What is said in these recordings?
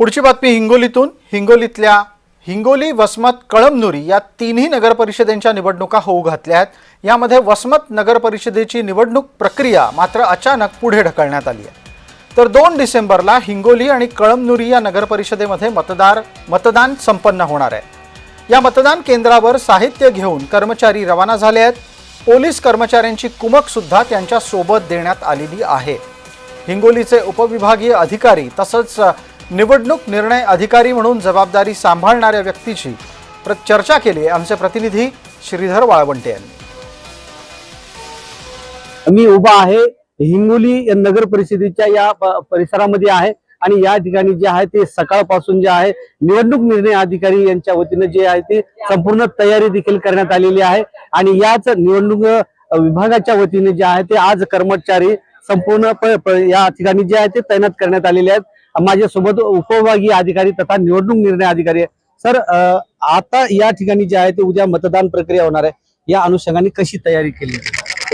पुढची बातमी हिंगोलीतून. हिंगोलीतल्या हिंगोली वसमत कळमनुरी या तिन्ही नगरपरिषदेंच्या निवडणुका होऊ घातल्या आहेत. यामध्ये वसमत नगरपरिषदेची निवडणूक प्रक्रिया मात्र अचानक पुढे ढकलण्यात आली आहे. तर दोन डिसेंबरला हिंगोली आणि कळमनुरी या नगरपरिषदेमध्ये मतदार मतदान संपन्न होणार आहे. या मतदान केंद्रावर साहित्य घेऊन कर्मचारी रवाना झाले आहेत. पोलीस कर्मचाऱ्यांची कुमकसुद्धा त्यांच्यासोबत देण्यात आलेली आहे. हिंगोलीचे उपविभागीय अधिकारी तसंच निवडणूक निर्णय अधिकारी म्हणून जबाबदारी सांभाळणाऱ्या व्यक्तीची प्र चर्चा केली आमचे प्रतिनिधी श्रीधर वाळवंटे यांनी. मी उभा आहे. हिंगोली नगर परिषदेच्या या परिसरामध्ये आहे आणि या ठिकाणी जे आहे ते सकाळपासून जे आहे निवडणूक निर्णय अधिकारी यांच्या वतीने जे आहे ते संपूर्ण तयारी देखील करण्यात आलेली आहे. आणि याच निवडणूक विभागाच्या वतीने जे आहे ते आज कर्मचारी संपूर्ण या ठिकाणी जे आहे ते तैनात करण्यात आलेले आहेत. माझ्यासोबत उपविभागीय अधिकारी तथा निवडणूक निर्णय अधिकारी सर आता या ठिकाणी जे आहे ते उद्या मतदान प्रक्रिया होणार आहे. या अनुषंगाने कशी तयारी केली?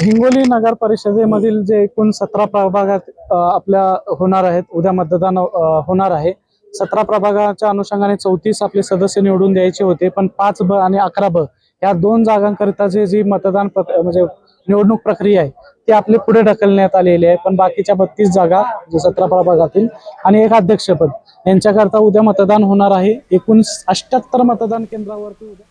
हिंगोली नगर परिषदेमधील जे एकूण सतरा प्रभागात आपल्या होणार आहेत उद्या मतदान होणार आहे. सतरा प्रभागाच्या अनुषंगाने चौतीस आपले सदस्य निवडून द्यायचे होते पण पाच ब आणि अकरा ब या दोन जागांकरिता जे जी मतदान म्हणजे निवडणूक प्रक्रिया आहे ते आपले पुढे ढकलण्यात आलेले आहे पण बाकीच्या बत्तीस जागा जे सतरा प्रभागातील आणि एक अध्यक्षपद यांच्याकरता उद्या मतदान होणार आहे. एकूण अष्ट्याहत्तर मतदान केंद्रावरती उद्या